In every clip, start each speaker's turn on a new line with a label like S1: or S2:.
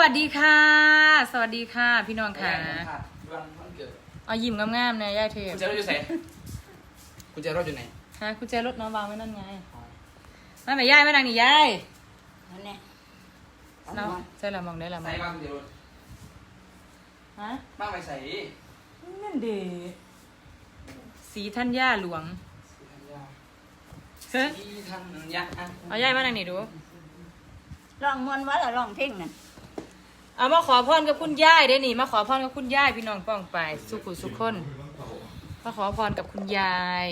S1: วัสดีค่ะ สวัสดีค่ะ พี่น้องค่ะ
S2: วันวันเกิด
S1: เอายิ้มงามๆนะย่าเทพ
S2: คุณเจรถอยู่ไหนคุณเจรถอยู่ไหน
S1: ฮะกุญแจรถน้องวางไว้นั่นไงมาแม่ย่ายมานั่งนี่ย่าย
S3: นั่นแหละ
S1: เนาะใช่ละมองได้ละม
S2: ใส่
S1: อง
S2: บ้างคุณเจรถ
S1: ฮะ
S2: บ้างไปใส่
S1: นั่นเดสีทัญญาหลวงเฮ้ย
S2: ที่ท่านยะอะ
S1: เอาย่ายมานั่งนี่ดู
S3: ลองมวนว่าละลองเพ่งน่ะ
S1: เอามาขอพรกับคุณย่ายได้นี่ มาขอพรกับคุณย่ายพี่น้องป้องไป สุขุสุขคนมาขอพรกับคุณยาย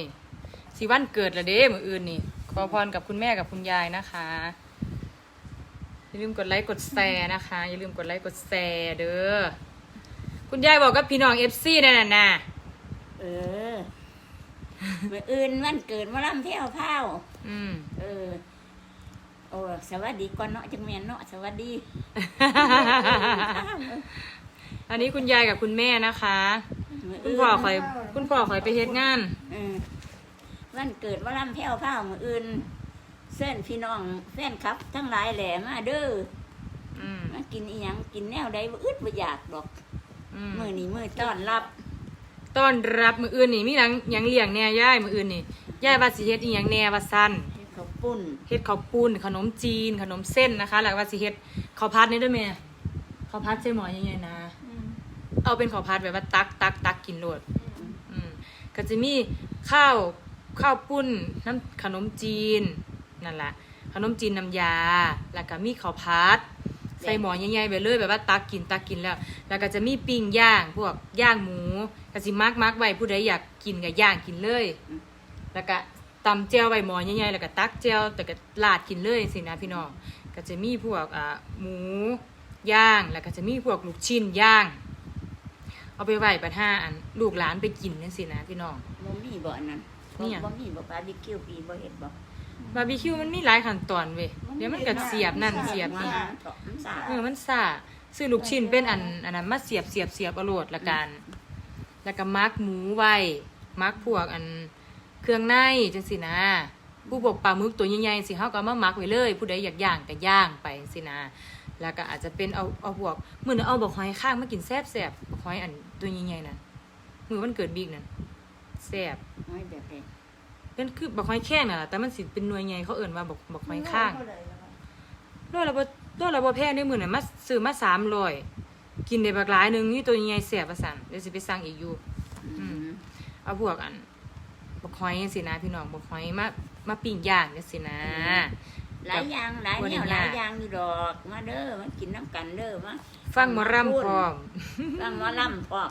S1: สีวันเกิดละเด้มืออื่นนี่ ขอพรกับคุณแม่กับคุณยายนะคะอย่าลืมกดไลค์กดแชร์นะคะ อย่าลืมกดไลค์กดแชร์เด้อคุณยายบอกกับพี่น้องเอฟซีนั่นน่ะนะ
S3: เออเมื่ออื่นวันเกิดมาล่ำเที่ยวเผา
S1: อืม
S3: เออ โอ้สวัสดีก่อนเนาะจังเมียนเนาะสวัสดี
S1: อันนี้คุณยายกับคุณแม่นะคะ
S3: มื้
S1: คุณพ่อคอย คุณพ่อคอยไปเฮ็ดงาน
S3: เออวันเกิดมาล่ำเที่ยวเผาเมื่ออื่น เส้นพี่น้องแฟนครับ ทั้งหลายแหล่มาเด้อ
S1: อืม
S3: มากินอีหยังกินแนวใดบ่อึดบ่อยากดอก
S1: อืม
S3: มื้อนี้มื้อต้อนรับ
S1: ต้อนรับมืออื่นนี่มีหยังหยังเลี้ยงแหน่ย่ายมืออื่นนี่ย่ายว่าสิเฮ็ดอีหยังแหน่ว่าซั่น
S3: ข้าว ปุ้น
S1: เฮ็ดข้าวปุ้นขนมจีน ขนมเส้นนะคะ แล้วก็ว่าสิเฮ็ดข้าวผัดนี่ด้วยแม่ข้าวผัดใส่หม้อใหญ่ๆนะ เอาเป็นข้าวผัดแบบว่าตักตักตักกินโลดอืมก็จะมีข้าวข้าวปุ้นน้ำขนมจีนนั่นแหละขนมจีนน้ำยา แล้วก็มีข้าวผัดใส่หม้อใหญ่ๆไปเลยแบบว่าตักกินตักกินแล้ว แล้วก็จะมีปิ้งย่างพวกย่างหมูก็สิมักมักไว้ผู้ใดอยากกินก็ย่างกินเลย แล้วก็ ตำเจียวใบหมอใหญ่ๆแล้วก็ตักเจียวแต่ก็ลาดกินเลยสินะพี่น้องก็จะมีพวกอ่าหมูย่างแล้วก็จะมีพวกลูกชิ้นย่าง เอาไปไหว้ปัดห้าอันลูกหลานไปกินนั่นสินะพี่น้อง
S3: บ่มีบ่อันนั้น
S1: นี่หยัง
S3: บ่มีบ่บาร์บีคิวปีบ่เฮ็ดบ่
S1: บาร์บีคิวมันมีหลายขั้นตอนเว้ยเดี๋ยวมันก็เสียบนั่นเสียบนี่
S3: มันสา
S1: เออมันซ่าซื้อลูกชิ้นเป็นอันอันนั้นมาเสียบเสียบเสียบเอาโลดละกัน แล้วก็มักหมูไว้มักพวกอัน เครื่องในจังสินะผู้พวกปลาหมึกตัวใหญ่ๆสิเฮาก็เอามามักไว้เลย ผู้ใดอยากย่างก็ย่างไปสินะแล้วก็อาจจะเป็นเอาเอาพวกมื้อนั้นเอาบักหอยข้างมากินแซ่บๆบักหอยอันตัวใหญ่ๆนั่นมื้อวันเกิดบิ๊กนั่นแซ่บ
S3: ไม่แบบนี้
S1: เป็นคือบักหอยแข้งน่ะล่ะแต่มันสิเป็นหน่วยใหญ่เขาเอิ้นว่าบักบักหอยข้างโลละบ่โลละบ่แพงได้มื้อนั้นมาซื้อมา300กินได้บักหลายหนึงนี่ตัวใหญ่ๆแซ่บว่าซั่นเดี๋ยวสิไปสั่งอีกอยู่
S3: อืม
S1: เอาพวกอัน บักหอยจังซี่นะพี่น้องบักหอยมามาปิ้งย่างจังซี่นะ
S3: หลายอย่างหลาย
S1: วัน
S3: แน
S1: นี้
S3: วหลาย
S1: ยาก
S3: อย่างอยู่ดอกมาเด้อมากินน้ำกันเด้อมา
S1: ฟังหมอรำพร้อม
S3: ฟังหมอลำพร้อม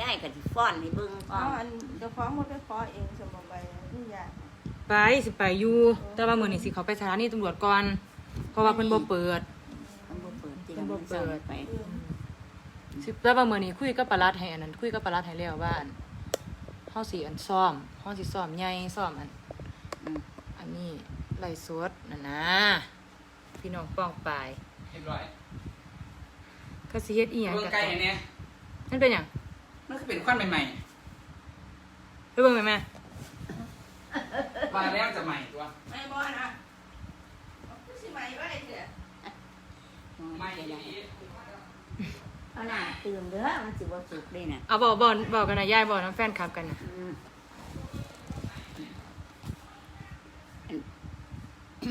S3: ยายก็สิฟ้อนให้เบิ่งพร้อ
S4: เอา
S3: ม
S4: อันเดี๋ยวฟ้องหมดไปฟ้องเองสมบัตินี่ยาก
S1: ไปสิไปอยู่แต่ว่ามื้อนี้สิเขาไปสถานีตำรวจก่อนเพราะว่าเพิ่นบ่เปิด
S3: มันบ่เปิดที่
S1: มันบ่
S3: มัน
S1: เปิ
S3: เปิ
S1: ด
S3: ดไป
S1: สิแต่ว่ามื้อนี้คุยกับปลัดให้อันนั้นคุยกับปลัดให้แล้วว่าอันเฮาสิอันซ้อมเฮาสิซ้อมใหญ่ซ้อมอัน
S3: อืม
S1: อันนี้ไล่สดนั่นนะพี่น้องป้องปาย
S2: เรียบร้อย
S1: ก็สิเฮ็ดอีหยัง
S2: เบิ่ง
S1: กัน
S2: ไก่เนี่ย
S1: นั่นเป็นหยัง
S2: มันคือเป็นควันใหม่
S1: ไปเบิ่งไปแม่
S2: ๆมาแล้วจะใหม่ตัว
S4: ไม่บอนะผู้สิใหม่ไว้เถอะ
S2: ใหม่ดี
S3: เอาหน้าตื่นเด้อมันสิบ่สุกเด้น่ะ
S1: เอาบอกบอกบอกกันนะยายบอกน้ำแฟนคลับกันนะ
S3: อ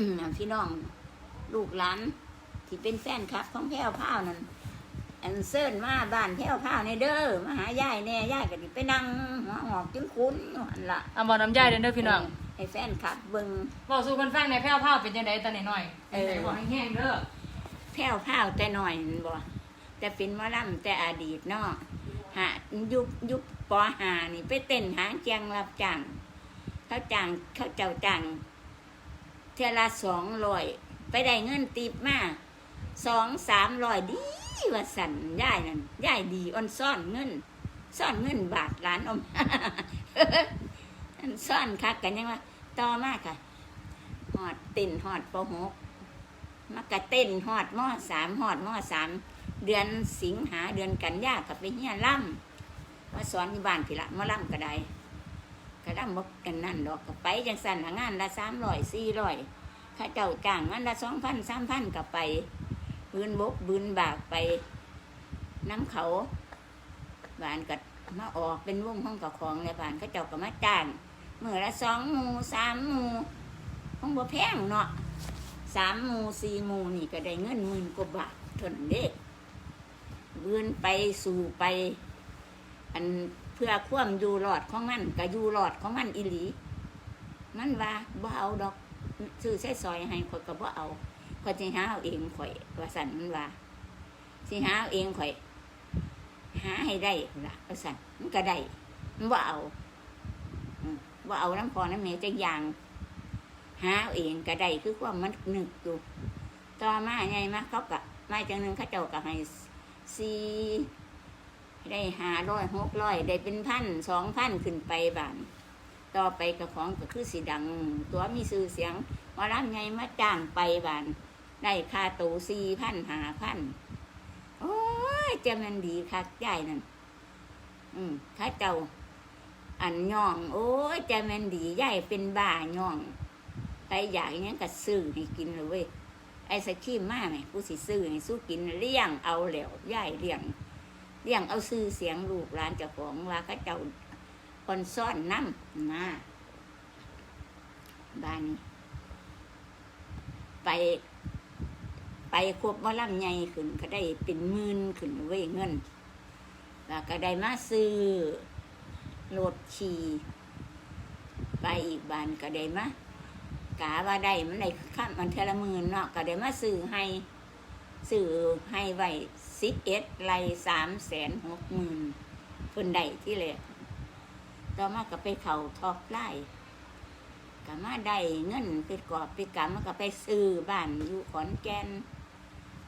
S3: ืมอันพี่น้องลูกหลานที่เป็นแฟนคลับของแพ้วพราวนั่นอันเซิร์นมาบ้านแพ้วพราวในเด้อมาหายายแน่ยายก็ดิไปนั่งหัวหอกจนคุ้นอยู่หันละ
S1: เอาบอกน้ำยายเด้อเด้อพี่น้อง
S3: ให้แฟนคลับเบิ่ง
S1: บอกสู่คนฟังในอยแพ้วพ้าวเป็นจังไดตอนน้อยๆ
S3: เออ
S1: ไหนบอกแห้งๆเด้อ
S3: แพ้วพราวแต่หน่อยนั่นบ่ แต่เป็นหมอลำแต่อดีตเนาะหายุคยุคปอหานี่ไปเต้นหางเจียงรับจ้างเขาจ้างเขาเจ้าจ้างเทละสองร้อยไปได้เงินติบมาสองสามร้อยดีว่าสันย่ายนั่นย่ายดีอ่อนซ่อนเงินซ่อนเงินบาทล้านอมอันซ่อนคักกันยังว่าต่อมากค่ะหอดเต้นหอดปหกมากระเต้นหอดหม้อสามหอดหมอสาม เดือนสิงหาเดือนกันยากับไปเฮียล่ำมาสอนที่บ้านพี่ละมาล่ำก็ได้ก็ล่ำบกกันนั่นดอกก็ไปจังสันละงานละสามร้อยสี่ร้อยข้าเจ้าจ้างงานละสองพันสามพันก็ไปบืนบกบืนบากไปน้ำเขาบ้านกัดมาออกเป็นวงห้องกับของเลยบานก็เจ้าก็มาจ้างเมื่อละสองหมูสามหมูห้องบ่แพงเนาะสามหมูสี่หมูนี่ก็ได้เงินหมื่นกว่าบาทเทนเด้ บืนไปสู่ไป อันเพื่อความอยู่รอดของมันก็อยู่รอดของมันอีหลี มันว่าบ่เอาดอกซื้อใส่ซอยให้ข่อยก็บ่เอาข่อยสิหาเอาเองข่อยว่าสั่นมันว่าสิหาเอาเองข่อย หาให้ได้ละว่าสั่นมันก็ได้มันบ่เอาบ่เอาน้ำพอน้ำเมจักอย่างหาเอาเองก็ได้คือความมันนึกอยู่ต่อมาไงมาเขาก็มาจังหนึงเขาเจ้าก็ให้ สี่ได้ห้าร้อยหกร้อยได้เป็นพันสองพันขึ้นไปบานต่อไปกับของก็คือสีดัง ตัวมีชื่อเสียงว่าร้านไงมาจ้างไปบานได้ค่าตูสี่พันหาพันโอ้ยจะมันดีคักใหญ่นั่นอืมข้าเจ้าอันย่อง โอ้ยจะมันดีใหญ่เป็นบ้าย่องไปอยากอยังก็ซื้อให้กินเลยเว้ย ไอ้สกีมมาไหมผู้สิซื้อให้สู้กินเลี้ยงเอาแล้วย่ายเลี้ยงเลี้ยงเอาซื้อเสียงลูกหลานเจ้าของว่าเขาเจ้าคนซ่อนน้ำนะบ้านนี้ไปไปควบว่าล่ำใหญ่ขึ้น ก็ได้เป็นหมื่นขึ้นเว้ยเงิน แล้วก็ได้มาซื้อรถขี่ไปอีกบ้านก็ได้มา กาว่าได้มันได้ข้ามมันเทละหมื่นเนาะก็ได้มาซื้อให้ซื้อให้ไว้สิบเอ็ดไรสามแสนหกหมื่นเพิ่นได้ที่เลยต่อมาก็ไปเขาทอปไล่ก็มาได้เงินไปกอบไปกำมันก็ไปซื้อบ้านอยู่ขอนแก่น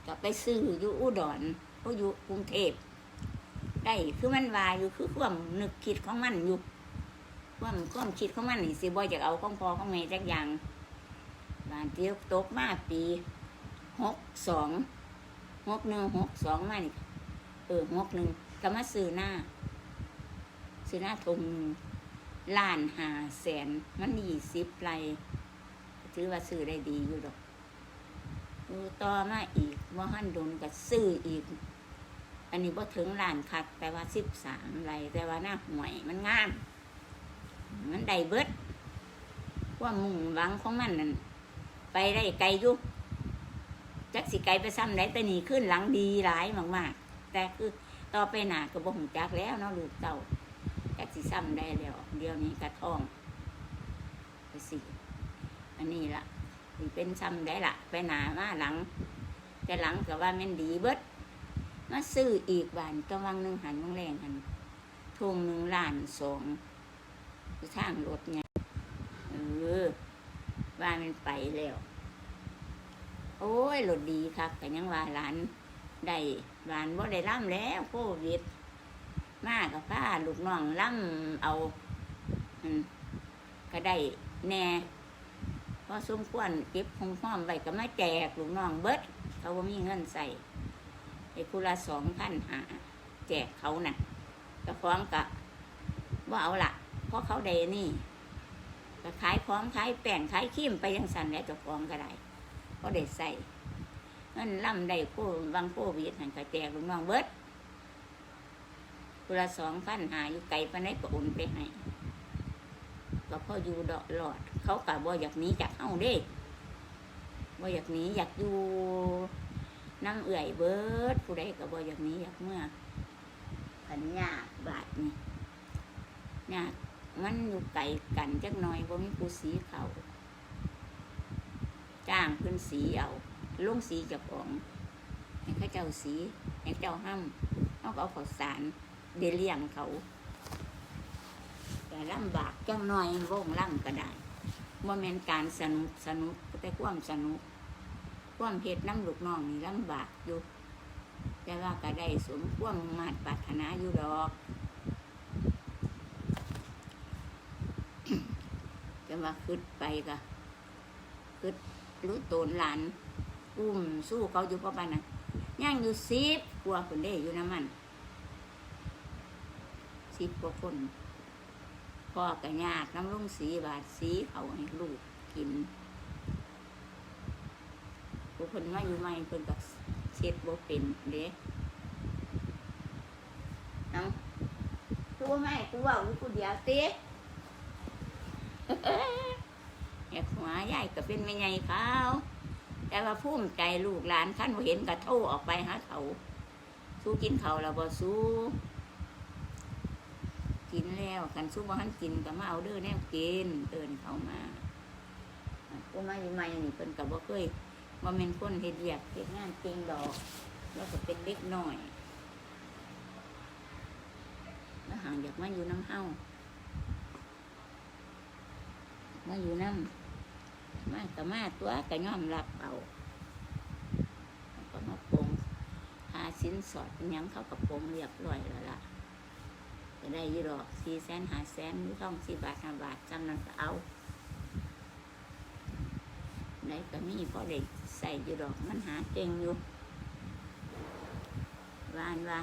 S3: ก็ไปซื้ออยู่อุดรเพราะอยู่กรุงเทพได้คือมันวายอยู่คือความนึกคิดของมันอยู่ความความคิดของมันนี่สิบ่อยากเอาของพอของแม่จักอย่าง บ้านเตี้ยวตกมาปีหกสองหกหนึ่งหกสองมานี่เออหกหนึ่งก็มาซื้อหน้า ซื้อหน้าทงล้านหาแสนมันยี่สิบไรถือว่าซื้อได้ดีอยู่ดอกดูต่อมาอีกว่าหันโดนก็ซื้ออีก อันนี้ว่ถึงล้านคัดแต่ว่าสิบสามไรแต่ว่าหน้าหวยมันงาม มันได้เบิดว่ามุ่งหวังของมันนั่น ไปได้ไกลอยุจักสิไกลไปซ้ำได้แต่หนีขึ้นหลังดีหลายมากๆ แต่คือต่อไปหนาก็บ่หงจักแล้วเนาะลูกเต่าจักสิซ้ำได้แล้ว เดี๋ยวนี้กระท่องไปสิอันนี้ละสิเป็นซ้ำได้ละไปหนามาหลัง แต่หลังก็ว่าแม่นดีเบิดมาซื้ออีกบานตะวังหนึ่งหันวังแรงหันทุ่งหนึ่งล้านสองทางรถไง ว่ามันไปแล้ว โอ้ยรถดีครับแต่ยังว่าหลานได้หลานบ่ได้ร่ำแล้วโควิดมากับผ้าลูกน้องล่ำเอาก็ได้แน่พอสมควรเก็บคงห้อมไว้ก็มาแจกลูกน้องเบิดเขาว่ามีเงินใส่ไอ้คุละสองพันหาแจกเขาน่ะก็พร้อมกับว่าเอาละเพราะเขาได้นี่ ก็ขายของขายแป้งขายขี้มไปยังสันแล้วเจะฟ้าของก็ได้ก็ได้ใส่เงินล่ำได้โควังโควิดหันก็แจกลูกน้องเบิดคุละสองพันหาอยู่ไกลปานไหนก็โอุ่นไปให้ก็พออยู่ดอกหลอด เขากะบ่อยากหนีจากเฮาเด้บ่อยากหนีอยากอยู่น้ำเอื่อยเบิดผู้ใดก็บ่อยากหนีอยากเมื่อขันยากบาทนี่ยาก มันอยู่ไกลกันจักหน่อยบ่มีผู้สีเขาจ้างเพิ่นสีเอาลงสีเจับของให้เขาเจ้าสีให้เจ้าห้ำเขาก็เอาข้าวสารเดเลี้ยงเขาแต่ลำบากจังหน่อยว่องล่ำก็ได้ว่าแมนการสนุกสนุกแต่ความสนุกความเหตุน้ำลูกน้องนี่ลำบากอยู่ แต่ว่าก็ได้สมความมาตรปรารถนาอยู่ดอก จะมาคืดไปก็คืดรู้ตนหลานอุ้มสู้เขาอยู่ประมาณนั้นย่างอยู่สิบกว่าคนได้อยู่น้ำมันสิบกว่าคนพ่อกับญาติน้ำลุงสีบาทสีเขาให้ลูกกินผู้คนมาอยู่ใหม่เพิ่นกับเช็ดบ่เป็นเด้เอาตัวแม่ตัวอยู่ผู้เดียวเต้ แอกหัวใหญ่ก็เป็นไม่ใหญ่เขาแต่ว่าภูมิใจลูกหลานขั้นเห็นก็โทออกไปหาเขาสู้กินเขาวแล้วบ่สู้กินแล้วกันสู้บ่หันกินก็มาเอาเด้อแนวกินเอินเขามากูมาอยู่ใหม่นี่เพิ่นก็บ่เคยบ่แม่นคนเฮ็ดเวียกเฮ็ดงานเก่งดอก แล้วก็เป็นเด็กหน้อยแล้วห่างอยากมาอยู่น้ำเฮา มาอยู่น้ำมาก็มาตัวก็ยอมรับเอาแล้วก็มาปงหาสินสอดยังเขาก็ปงเรียบร้อยแล้วล่ะก็ได้ยี่ดอกสี่แสนหาแสนหรือต้องสี่บาทห้าบาทจำนั้นก็เอาไหนก็มีพอได้ใส่ยี่ดอกมันหาเก่งอยู่วาอันว่า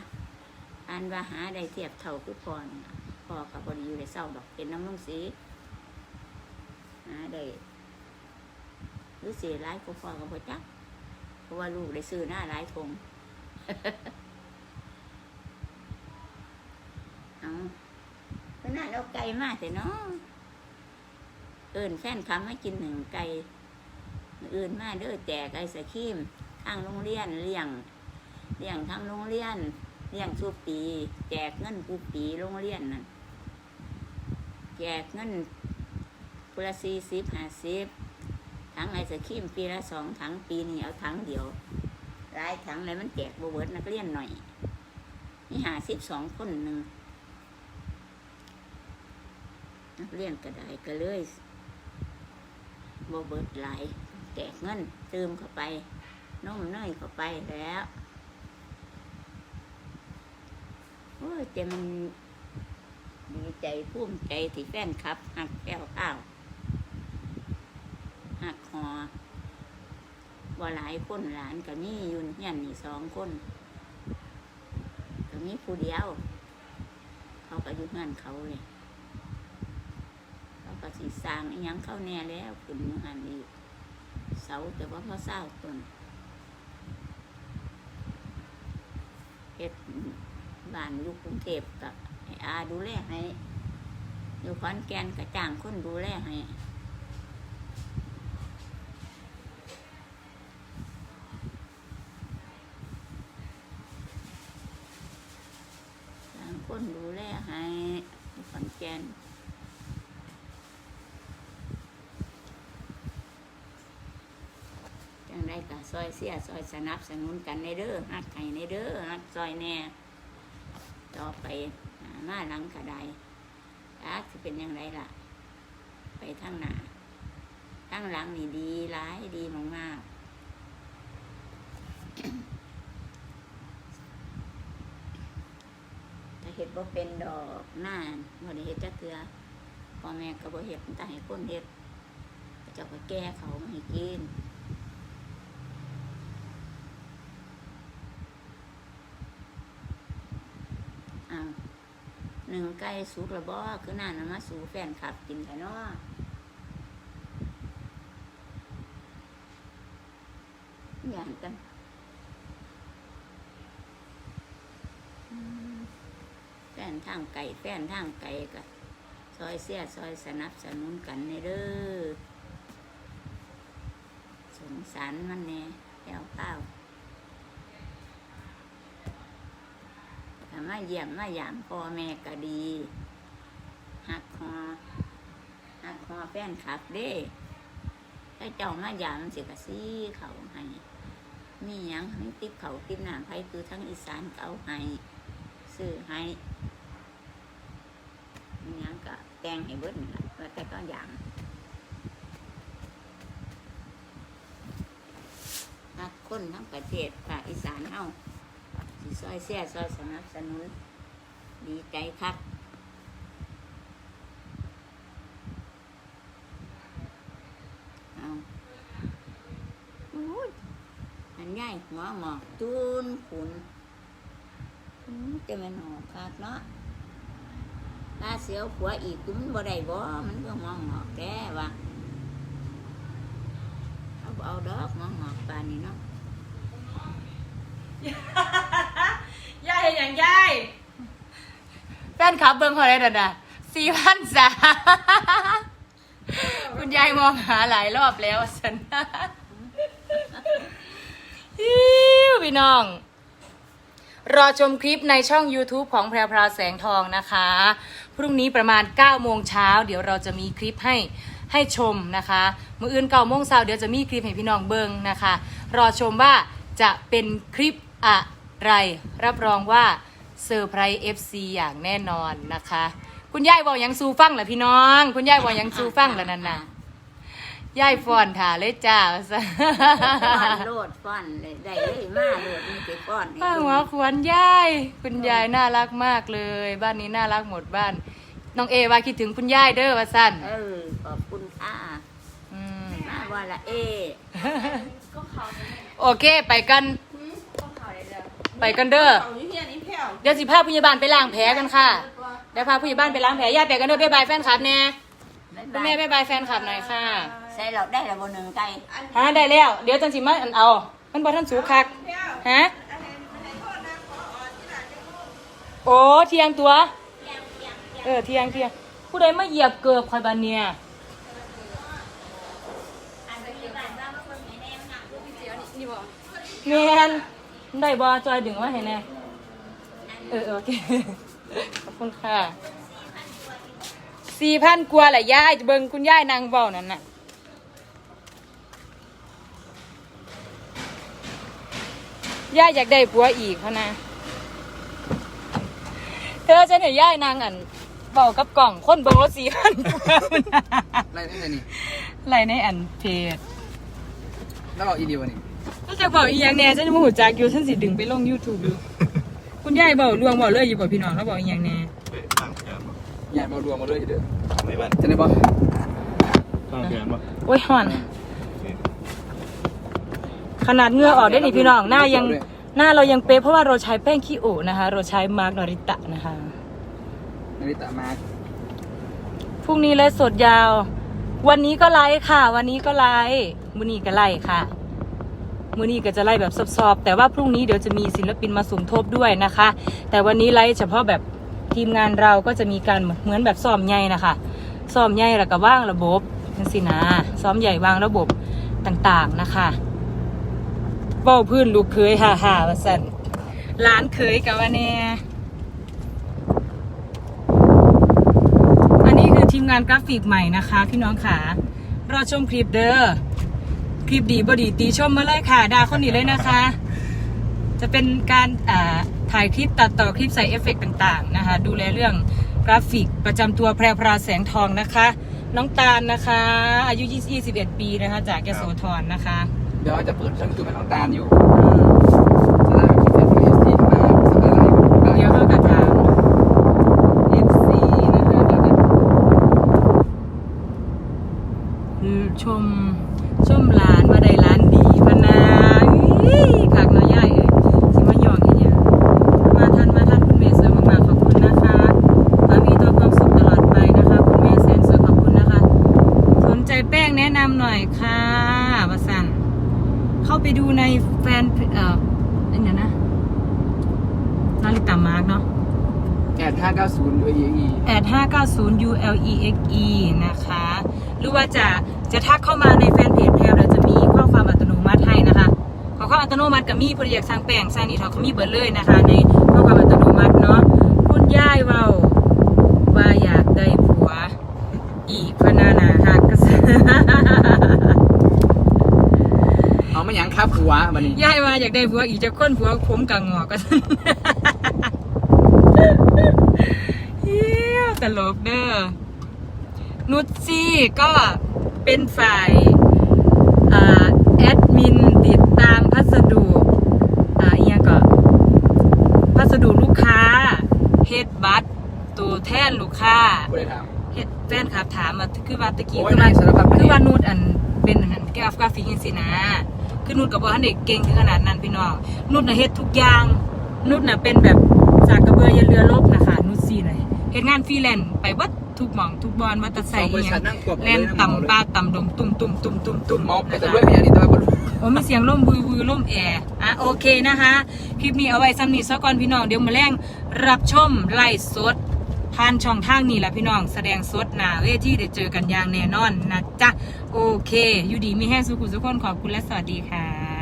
S3: อันว่าหาได้เทียบเท่าคือพอนี่ล่ะพอกับบริอยู่ในเศร้าดอกเป็นน้ำลงสี หาได้หรือเสียร้ายก็พอกับพ่อจักเพราะว่าลูกได้ซื้อหน้าร้ายทงเอาเพราะนั้นเอาไก่มาแต่เนาะเอินแฟนคำให้กินหนึ่งไก่อื่นมาเด้อแจกไอศครีมทางโรงเรียนเลี้ยงเลี้ยงทางโรงเรียนเลี้ยงทุกปี แจกเงินทุกปีโรงเรียนนั่นแจกเงิน พุละสี่สิบห้าสิบถังไอศครีมปีละสองถังปีนี้เอาถังเดียวหลายถังเลยมันแจกบเวิร์ดนักเรียนหน่อยมีหาสิบสองคนหนึ่งนักเรียนก็ได้ก็เลยบ่เบิร์ดหลายแจกเงินเติมเข้าไปนมเนยเข้าไปแล้วโอ้ยแต่มันดีใจภูมิใจที่แฟนครับหักแก้วข้าว หักหอว่าหลายคนหลานก็มีอยุนเฮียนนี่สองคนก็มีผู้เดียว เขาก็ยุ่งานเขาเลย เขาก็สีสางอิหยังเข้าแน่แล้วขึ้นยู่หันอีกเสาแต่ว่าพอเศร้าตนเฮ็ดบ้านอยู่กรุงเทพกับให้อาดูแลให้อยู่ขอนแก่นก็จ้างคนดูแลให้จ้างคนดูแลให้อยู่ขอนแก่น จังได้ก็ ซอยเสียซอยสนับสนุนกันในเด้อฮักไห้ในเด้อฮักซอยแน่ ต่อไปหามาหลังกระไดอาจะเป็นยังไงล่ะ ไปทางหน้าทางหลังนี่ดีร้ายดีมากๆถ้าเห็ดบ่เป็นดอกหน้าบ่ได้เห็ดจักเทือพ่อแม่ก็บ่เห็ดแต่ให้คนเห็ดเจ้าก็แก้เขามาให้กิน อ้าวห นึ่งไก่สุกระบอคือหน่านำมาสูแฟนขับกินกันเนาะอย่างกันอืมแฟนทางไก่แฟนทางไก่กะซอยเสียซอยสนับสนุนกันในเด้อสงสารมันแน่แล้วเป้า มาเยี่ยมมาหยามพ่อแม่ก็ดีหักคอหักคอแฟนคลับเด้ถ้าเจ้ามาหยามสิกะซีเขาให้มีหยังให้ติ๊บเขาติ๊บหนามไผคือทั้งอีสานก็เอาให้ซื้อให้มีหยังก็แต่งให้เบิดนี่ละแล้วแต่ก็หยามหักคนทั้งประเทศภาคอีสานเฮา ซอยเสียซอยสนับสนุน ดีใจคักเอาอุ้ยอันใหญ่หัวหมอกตูนขุนจะมันหอกคักเนาะตาเสียวขัวอีกกูมันบ่ได้บ่มันก็หัวหมอกแก่วะเอาเอาดอกหัวหมอกปานนี้เนาะ
S1: ยายเห็นอย่างยายแฟนคลับเบิ้งเขาได้ดันนะสี่พันสาคุณยายมองหาหลายรอบแล้วสันอิ๊วพี่น้อง รอชมคลิปในช่อง YouTube ของแพรพราวแสงทองนะคะ พรุ่งนี้ประมาณ 9 โมงเช้า เดี๋ยวเราจะมีคลิปให้ให้ชมนะคะ มืออื่นเก้าโมงเช้าเดี๋ยวจะมีคลิปให้พี่น้องเบิงนะคะ รอชมว่าจะเป็นคลิปอะ ไรรับรองว่าเซอร์ไพรส์ FC อย่างแน่นอนนะคะ คุณยายบอกยังซูฟังเหรอพี่น้อง คุณยายบอกยังซูฟังเหรอนั่นน่ะยายฟอนถ่าเลยจ้าว่าซะ
S3: ฟ้อนโลดฟ้อนเลยได้เลยมาโลดนี่ไปฟ้อนให้
S1: ป้าหัวขวนยายคุณยายน่ารักมากเลย บ้านนี้น่ารักหมดบ้านน้องเอว่าคิดถึงคุณยายเด้อว่าสั้น
S3: เออขอบคุณค่ะ
S1: อืม
S3: มาว่าละเอ
S1: โอเคไปกัน ไปกันเด้อ
S4: เอาอยู่เฮียนี่แผ่ว
S1: เดี๋ยวสิพาผู้ใหญ่บ้านไปล้างแผลกันค่ะ เดี๋ยวพาผู้ใหญ่บ้านไปล้างแผลยายไปกันเด้อบ๊ายบายแฟนคลับแน่คุณแม่บ๊ายบายแฟนคลับหน่อยค่ะ
S3: ใส่เราได้ละบนหนึ่งไก่
S1: ฮะได้แล้ว เดี๋ยวจังสิมาอันเอา มันบ่ทันสูคัก
S4: แผ่ว
S1: ฮะ
S4: อันนี้อันนี้โทษนะขออ่อนที่หลานจะพูด
S1: โอ้เที่ยงตัว เออเที่ยงเที่ยงผู้ใดมาเหยียบเกือบคอยบานเนี่ยแมน ได้บอจอยดึงว่าเห็นแน่เออเออโอเค ขอบคุณค่ะสี่พันกว่าแหละย่ายเบิงคุณย่ายนางเบานั่นน่ะย่ายอยากได้ผัวอีกเขานะเธอฉันเห็นย่ายนางอันเบากับกล่องคนเบิงรถสี่พันกว่า
S2: ไล่ตั้งแต่นี่
S1: ไรในอันเพจ
S2: แล้วบอกอีเดียวนี่
S1: ถ้าจะบอกอีกอย่างแน่ฉันจะมาหูจักอยู่ฉันสิดึงไปลง YouTube ดูคุณยายบอกลวงบอกเลยอยู่บอกพี่น้องแล้วบอกอีกอย่างแน่
S2: ใหญ่มารวมมาเลยทีเดียว
S5: ไม่บ้าน
S2: จะได้บอก
S5: ข้างแขนปะ
S1: โอ้ยห่อน ขนาดเหงื่อออกได้นี่พี่น้องหน้ายังหน้าเรายังเป๊ะเพราะว่าเราใช้แป้งขี้โอนะคะ เราใช้มาร์กนอริตะนะคะ
S2: นาริตะมา
S1: พรุ่งนี้ไลฟ์สดยาว วันนี้ก็ไลฟ์ค่ะ วันนี้ก็ไลฟ์มื้อนี้ก็ไลฟ์ค่ะ มื้อนี้ก็จะไล่แบบซอบๆแต่ว่าพรุ่งนี้เดี๋ยวจะมีศิลปินมาสมทบด้วยนะคะ แต่วันนี้ไลฟ์เฉพาะแบบทีมงานเราก็จะมีการเหมือนแบบซ้อมใหญ่นะคะซ้อมใหญ่แล้วก็ว่างระบบนั่นสินะซ้อมใหญ่วางระบบต่างๆนะคะเบ้าพื้นลูกเคยฮ่าฮ่าว่าสันร้านเคยกับว่าแน่อันนี้คือทีมงานกราฟิกใหม่นะคะ พี่น้องขารอชมคลิปเด้อ คลิปดีบดีตีชมมาเลยค่ะดาคนนี้เลยนะคะ จะเป็นการอ่าถ่ายคลิปตัดต่อคลิปใส่เอฟเฟกต์ต่างๆนะคะ ดูแลเรื่องกราฟิกประจำตัวแพรวพราวแสงทองนะคะ น้องตาลนะคะ อายุ 21 ปีนะคะ จากยโสธรนะคะ
S2: เดี๋ยวจะเปิดช่องยูทูบให้น้องตาลอยู่จะได้คลิปเฟซบุ๊กเอสทีมาสักอะไร
S1: เดี๋ยวเขากระถาม FC นะคะเดี๋ยวกันชมชมร้านว่าได้ร้านดีพะนาอี้ขากน้อยใหญ่เอ้ยสิมาหยอกอีกอย่างมาทันมาทันคุณแม่สวยมากๆขอบคุณนะคะขอให้มีต่อความสุขตลอดไปนะคะ คุณแม่แสนสวยขอบคุณนะคะ สนใจแป้งแนะนำหน่อยค่ะวสันเข้าไปดูในแฟนเอ่ออันเนี้ยนะนาฬิตามาร์กเนาะ
S2: แอดห้าเก้าศูนย์ด้วยอี
S1: แอด 590 ULEXE นะคะ หรือว่าจะจะทักเข้ามาในแฟนเพจแพรเราจะมีข้อความอัตโนมัติให้นะคะขอความอัตโนมัติกับมีผู้ใดอยากสร้างแป้งสร้างนี่เขาก็มีเบิร์เลยนะคะ ในข้อความอัตโนมัติเนาะคุณย่ายเว้าว่าอยากได้ผัว อีกพะนานาหักกระส
S2: เอาไม่ยังครับหัวบันนี้
S1: ย่ายว่าอยากได้ผัวอีกจะค้นผัวผมกังงอกกันเฮียตลกเด้อ นุชซี่ก็เป็นฝ่ายอ่าแอดมินติดตามพัสดุอ่าอีกอย่างก็พัสดุลูกค้าเฮ็ดบัตรตัวแทนลูกค้า
S2: ผู้ใดถาม
S1: เฮ็ดแฟนคลับถามมาคือว่าตะกี้
S2: โอ้ย
S1: คือว่า
S2: สารพัดประเด็น
S1: คือว่านูดอันเป็นอันนั้นกราฟกราฟิกจังซี่นะคือนูดกับบ่ทันได้เก่งถึงขนาดนั้นพี่น้องนูดน่ะเฮ็ดทุกอย่างนูดน่ะเป็นแบบจากกระเบือยันเรือลบนะคะนูดซี่น่ะเฮ็ดงานฟรีแลนซ์ไปเบิด ทุกหม่องทุกบอนมาแตะ
S2: ส
S1: ใส่
S2: องบ
S1: อี
S2: ริ
S1: ห
S2: ษั
S1: ยั
S2: ท
S1: ง
S2: นั่งกวบ
S1: แล่นต่ำปลาต่ำดงตุ่มตุ่มตุ่มตุ่มตุ่ม
S2: มอบไป
S1: นะ
S2: แต่
S1: คะ
S2: ด้วยพยานิตไปบน
S1: โอ้มีเสียงล่มวือวือล่มแอร์อะโอเคนะคะคลิปนี้เอาไว้ซ้ำนี้ซะก่อนพี่น้องเดี๋ยวมาแรงรับชมไล่สดผ่านช่องทางนี้แหละพี่น้องแสดงสดหนาเวทีได้เจอกันอย่างแน่นอนนะจ๊ะโอเค อยู่ดีมีแห้งสุขุสุขคนขอบคุณและสวัสดีค่ะ